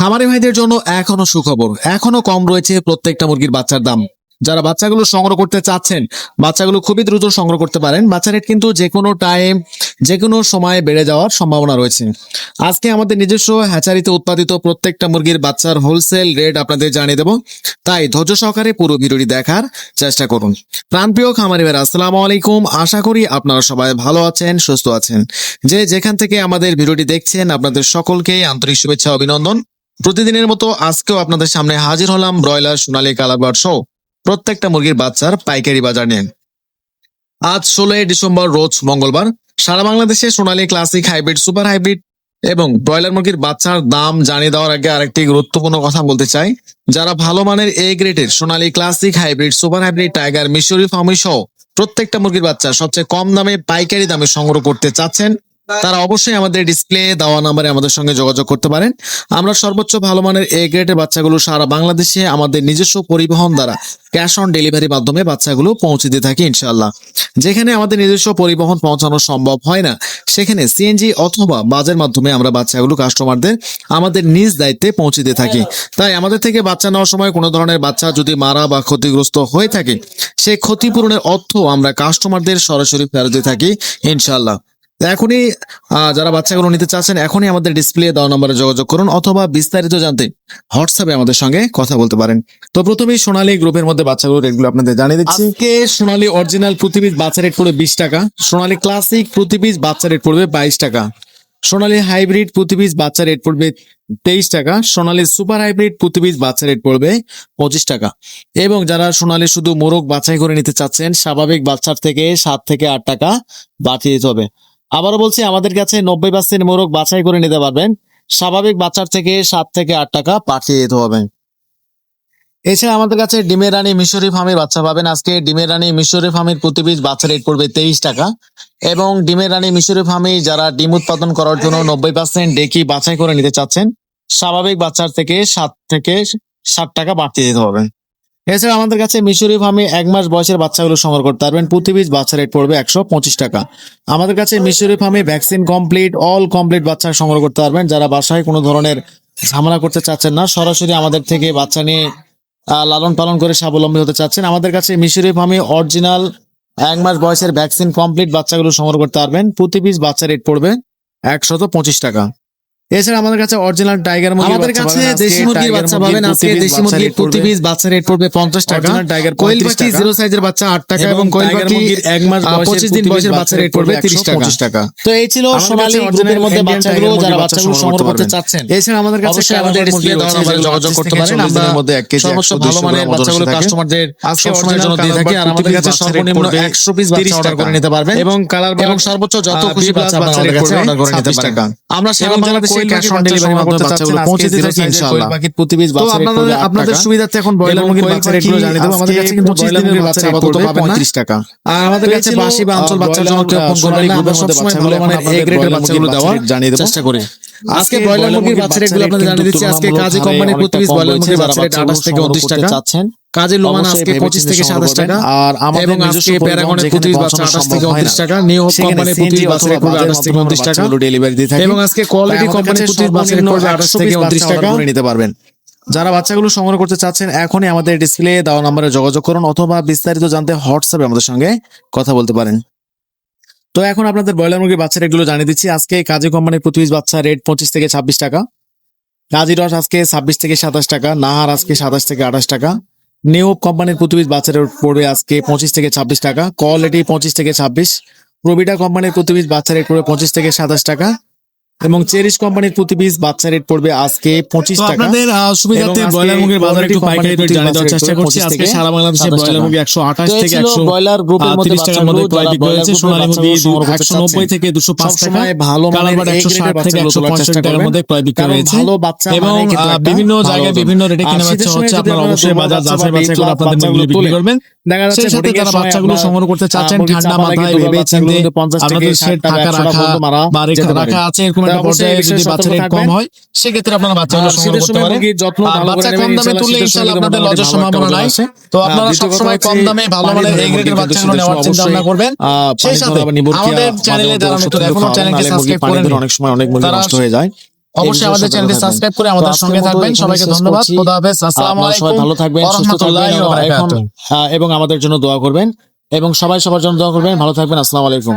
খামারি ভাইদের জন্য এখনও সুখবর, এখনও কম রয়েছে প্রত্যেকটা মুরগির বাচ্চার দাম। যারা বাচ্চাগুলো সংগ্রহ করতে চাচ্ছেন, বাচ্চাগুলো খুবই দ্রুত সংগ্রহ করতে পারেন। বাচ্চা রেট কিন্তু যে কোনো টাইম যে কোনো সময় বেড়ে যাওয়ার সম্ভাবনা রয়েছে। আজকে আমাদের নিজস্ব হ্যাচারিতে উৎপাদিত প্রত্যেকটা মুরগির বাচ্চার হোলসেল রেট আপনাদের জানিয়ে দেব। তাই ধৈর্য সহকারে পুরো ভিডিওটি দেখার চেষ্টা করুন। প্রাণপ্রিয় খামারি ভাইরা, আসসালামু আলাইকুম। আশা করি আপনারা সবাই ভালো আছেন, সুস্থ আছেন। যে যেখান থেকে আমাদের ভিডিওটি দেখছেন, আপনাদের সকলকেই আন্তরিক শুভেচ্ছা, অভিনন্দন। প্রতিদিনের মতো আজকেও আপনাদের সামনে হাজির হলাম ব্রয়লার সোনালী কালারবার সহ প্রত্যেকটা মুরগির বাচ্চার পাইকারি বাজার নিয়ে। আজ ষোলোই ডিসেম্বর, রোজ মঙ্গলবার। সারা বাংলাদেশে Sonali classic hybrid, super hybrid এবং ব্রয়লার মুরগির বাচ্চার দাম জানিয়ে দেওয়ার আগে আরেকটি গুরুত্বপূর্ণ কথা বলতে চাই। যারা ভালো মানের এ গ্রেডের Sonali classic hybrid, super hybrid, tiger, মিশরি ফার্মি সহ প্রত্যেকটা মুরগির বাচ্চা সবচেয়ে কম দামে, পাইকারি দামে সংগ্রহ করতে চাচ্ছেন তারা অবশ্যই আমাদের ডিসপ্লে দেওয়া নাম্বারে আমাদের সঙ্গে যোগাযোগ করতে পারেন। আমরা সর্বোচ্চ ভালো মানের এ গ্রেডের বাচ্চাগুলো সারা বাংলাদেশে আমাদের নিজস্ব পরিবহন দ্বারা ক্যাশ অন ডেলিভারির মাধ্যমে বাচ্চাগুলো পৌঁছে দিয়ে থাকি ইনশাল্লাহ যেখানে আমাদের নিজস্ব পরিবহন পৌঁছানো সম্ভব হয় না, সেখানে সিএনজি অথবা বাজের মাধ্যমে আমরা বাচ্চাগুলো কাস্টমারদের আমাদের নিজ দায়িত্বে পৌঁছে দিয়ে থাকি। তাই আমাদের থেকে বাচ্চা নেওয়ার সময় কোনো ধরনের বাচ্চা যদি মারা বা ক্ষতিগ্রস্ত হয়ে থাকে সেই ক্ষতিপূরণের অর্থ আমরা কাস্টমারদের সরাসরি ফেরত দিয়ে থাকি ইনশাল্লাহ এখনই যারা বাচ্চাগুলো নিতে চাচ্ছেন, এখনই আমাদের ডিসপ্লে দেওয়া নম্বরে যোগাযোগ করুন অথবা বিস্তারিত জানতে হোয়াটসঅ্যাপে আমাদের সঙ্গে কথা বলতে পারেন। তো প্রথমেই সোনালী গ্রুপের মধ্যে বাচ্চাগুলো রেটগুলো আপনাদের জানিয়ে দিচ্ছি। আজকে সোনালী অরিজিনাল প্রতি বাচ্চা রেট পড়বে বিশ টাকা। সোনালী ক্লাসিক প্রতি বাচ্চা রেট পড়বে বাইশ টাকা। সোনালী হাইব্রিড প্রতি বাচ্চা রেট পড়বে তেইশ টাকা। সোনালী সুপার হাইব্রিড প্রতি বাচ্চা রেট পড়বে পঁচিশ টাকা। এবং যারা সোনালী শুধু মোরগ বাছাই করে নিতে চাচ্ছেন, স্বাভাবিক বাচ্চার থেকে সাত থেকে আট টাকা বাড়িয়ে দিতে হবে। আবারও বলছি, আমাদের কাছে নব্বই পার্সেন্ট মোরগ বাছাই করে নিতে পারবেন। স্বাভাবিক বাচ্চার থেকে সাত থেকে আট টাকা পাঠিয়ে দিতে হবে। এছাড়া আমাদের কাছে ডিমের রানী মিশরি ফার্মের বাচ্চা পাবেন। আজকে ডিমের রানী মিশরি ফার্মের প্রতি পিস বাচ্চা রেট পড়বে তেইশ টাকা। এবং ডিমের রানী মিশরি ফার্মে যারা ডিম উৎপাদন করার জন্য নব্বই পার্সেন্ট ডেকি বাছাই করে নিতে চাচ্ছেন, স্বাভাবিক বাচ্চার থেকে সাত থেকে ষাট টাকা বাড়তি দিতে হবে। এছাড়া আমাদের কাছে মিশরি ফার্মে এক মাস বয়সের বাচ্চাগুলো সংগ্রহ করতে পারবেন। প্রতি পিস বাচ্চা রেট পড়বে একশো পঁচিশ টাকা। আমাদের কাছে মিশরি ফার্মে ভ্যাকসিন কমপ্লিট অল কমপ্লিট বাচ্চা সংগ্রহ করতে পারবেন। যারা বাসায় কোনো ধরনের ঝামেলা করতে চাচ্ছেন না, সরাসরি আমাদের থেকে বাচ্চা নিয়ে লালন পালন করে স্বাবলম্বী হতে চাচ্ছেন। আমাদের কাছে মিশরি ফার্মে অরিজিনাল এক মাস বয়সের ভ্যাকসিন কমপ্লিট বাচ্চাগুলো সংগ্রহ করতে পারবেন। প্রতি পিস বাচ্চা রেট পড়বে একশত পঁচিশ টাকা। এছাড়া আমাদের কাছে অরিজিনাল টাইগার মুরগি আমাদের কাছে দেশি মুরগির বাচ্চা পাবেন। আজকে দেশি মুরগির প্রতি পিস বাচ্চা রেট পড়বে পঞ্চাশ টাকা। টাইগার কোয়েল পাখি জিরো সাইজের বাচ্চা আট টাকা এবং কোয়েল পাখি এক মাস আহ, পঁচিশ দিন বয়সের বাচ্চা রেট পড়বে তিরিশ টাকা। টাকা। তো এই ছিল সোনালী গ্রুপের মধ্যে বাচ্চাগুলো যারা বাচ্চাগুলো সংগ্রহ করতে চাচ্ছেন এছাড়া আমাদের কাছে আমাদের ডিসপ্লে দেওয়া নাম্বারে যোগাযোগ করতে পারেন। আমরা মধ্যে এক কেজি, সমস্ত 100 ভালো মানের 200 বাচ্চাগুলো কাস্টমারদের সবসময়ের জন্য দিয়ে থাকি আর আমাদের কাছে সর্বনিম্ন একশো পিস বাচ্চা অর্ডার করে নিতে পারবেন এবং কালার এবং সর্বোচ্চ যত খুশি বাচ্চা আমাদের কাছে অর্ডার করে নিতে 26 পারেন আমরা সারা বাংলাদেশে কোয়েল ক্যাশ অন ডেলিভারি মাধ্যমে বাচ্চাগুলো পৌঁছে দিতে zero থাকি size এর ইনশাআল্লাহ কোয়েল প্রতি piece বাচ্চা আপনাদের আপনাদের সুবিধার্থে এখন ব্রয়লার মুরগির বাচ্চা রেটগুলো জানিয়ে দেবো আমাদের কাছে কিন্তু 25 পঁচিশ দিনের বাচ্চা আপাতত পাবেন 35 টাকা। আর আমাদের কাছে বাসি বা অঞ্চল বাচ্চার জন্য ফোন করবেন না আমরা ভালো মানের এ গ্রেডের বাচ্চাগুলো দেওয়ার জানিয়ে দেবো। চেষ্টা করি। আজকে ব্রয়লার মুরগির বাচ্চা রেটগুলো আপনাদের জানিয়ে দিচ্ছি আজকে কাজী কোম্পানির প্রতি পিস ব্রয়লার মুরগির বাচ্চা রেট বাচ্চাগুলো আঠাশ থেকে সংগ্রহ উনত্রিশ করতে টাকা চাচ্ছেন, কাজী লোমান আজকে ভেবে পঁচিশ চিন্তে থেকে সংগ্রহ সাতাশ টাকা আর আমাদের এবং নিজস্ব আজকে প্যারাগনের প্রতি বাচ্চা পৌঁছানো আঠাশ থেকে সম্ভব হয় উনত্রিশ না। টাকা নিউ হোপ কোম্পানির প্রতি বাচ্চা রেট অথবা পড়বে বাজের আঠাশ থেকে মাধ্যমে উনত্রিশ টাকা? বাচ্চাগুলো delivery দিয়ে থাকি। এবং আজকে কোয়ালিটি কোম্পানির প্রতি বাচ্চা রেট সর্বনিম্ন পড়বে আঠাশ থেকে piece উনত্রিশ বাচ্চা টাকা। করে নিতে পারবেন। যারা বাচ্চাগুলো সংগ্রহ করতে চাচ্ছেন এখনই আমাদের ডিসপ্লে দেওয়া নম্বরে যোগাযোগ করুন অথবা বিস্তারিত জানতে হোয়াটসঅ্যাপে আমাদের সঙ্গে কথা বলতে পারেন। তো এখন আপনাদের ব্রয়লার মুরগির বাচ্চা রেটগুলো জানিয়ে দিচ্ছি। আজকে কাজী কোম্পানির প্রতি বাচ্চা রেট পঁচিশ থেকে ছাব্বিশ টাকা। কাজী রস আজকে ছাব্বিশ থেকে সাতাশ টাকা। নাহার আজকে সাতাশ থেকে আঠাশ টাকা। নিউ কোম্পানির প্রতি piece বাচ্চা রেট পড়বে আজকে পঁচিশ থেকে ছাব্বিশ টাকা। কোয়ালিটি পঁচিশ থেকে ছাব্বিশ। প্রবিটা কোম্পানির প্রতি piece বাচ্চা রেট পড়বে পঁচিশ থেকে সাতাশ টাকা। এবং চেরিশ কোম্পানির প্রতি পিস বাচ্চা রেট পড়বে আজকে পঁচিশ টাকা। আপনাদের সুবিধার্থে ব্রয়লার মুরগির বাজারে একটু পাইকারি রেট জানিয়ে দেওয়ার চেষ্টা করছি। আজকে সারা বাংলাদেশে 27 ব্রয়লার মুরগি একশো আঠাশ তো এই থেকে ছিল একশো ব্রয়লার গ্রুপের মধ্যে টাকার মধ্যে ক্রয় যারা বিক্রি হয়েছে সোনালী মুরগি বাচ্চাগুলো সংগ্রহ করতে একশো নব্বই চাচ্ছেন। থেকে দুশো পাঁচ টাকা ভালো মানের কালারবার্ড এই একশো গ্রেডের ষাট থেকে বাচ্চাগুলো একশো তোলার পঁয়ষট্টি চেষ্টা টাকার মধ্যে ক্রয় বিক্রি কারণ হয়েছে ভালো বাচ্চা এবং বিভিন্ন জায়গায় বিভিন্ন রেটে কেনা বেচা হচ্ছে আপনারা অবশ্যই বাজার বাচ্চা যাচাই বাছাই করে আপনাদের মুরগি বিক্রি করবেন। দেখা যাচ্ছে সাথে বোর্ডিং এর যারা সময় বাচ্চাগুলো সংগ্রহ করতে চাচ্ছেন ঠান্ডা মাথায় ভেবে চিন্তে কিন্তু 50 থেকে আপনাদের সেট টাকা, ফাঁকা 100 টাকা রাখা বা আছে এরকম একটা পর্যায়ে যদি বাচ্চা রেট কম হয় সেক্ষেত্রে আপনারা বাচ্চাগুলো সংগ্রহ করতে পারেন। বাচ্চা কম দামে তুললে শীতের ইনশাআল্লাহ সময় আপনাদের লজের সম্ভাবনা নাই। তো আপনারা দ্বিতীয় কথা সবসময় কম দামে ভালো পানি এই গ্রেডের বাচ্চাগুলো নেওয়ার সময় চিন্তা ভাবনা করবেন। সেই সাথে ধরা বা নিবরকিয়া আমাদের চ্যানেলে যারা নতুন এখনও চ্যানেলকে সাবস্ক্রাইব করেন অনেক সময় অনেক মূল্য নষ্ট হয়ে যায়। অবশ্যই আমাদের চ্যানেলটি সাবস্ক্রাইব করে আমাদের সঙ্গে থাকবেন। সবাইকে ধন্যবাদ। খোদা হাফেজ আসসালামু আলাইকুম সবাই ভালো থাকবেন সুস্থ থাকবেন এবং আমাদের জন্য দোয়া করবেন। এবং সবাই সবার জন্য দোয়া করবেন। ভালো থাকবেন। আসসালামু আলাইকুম।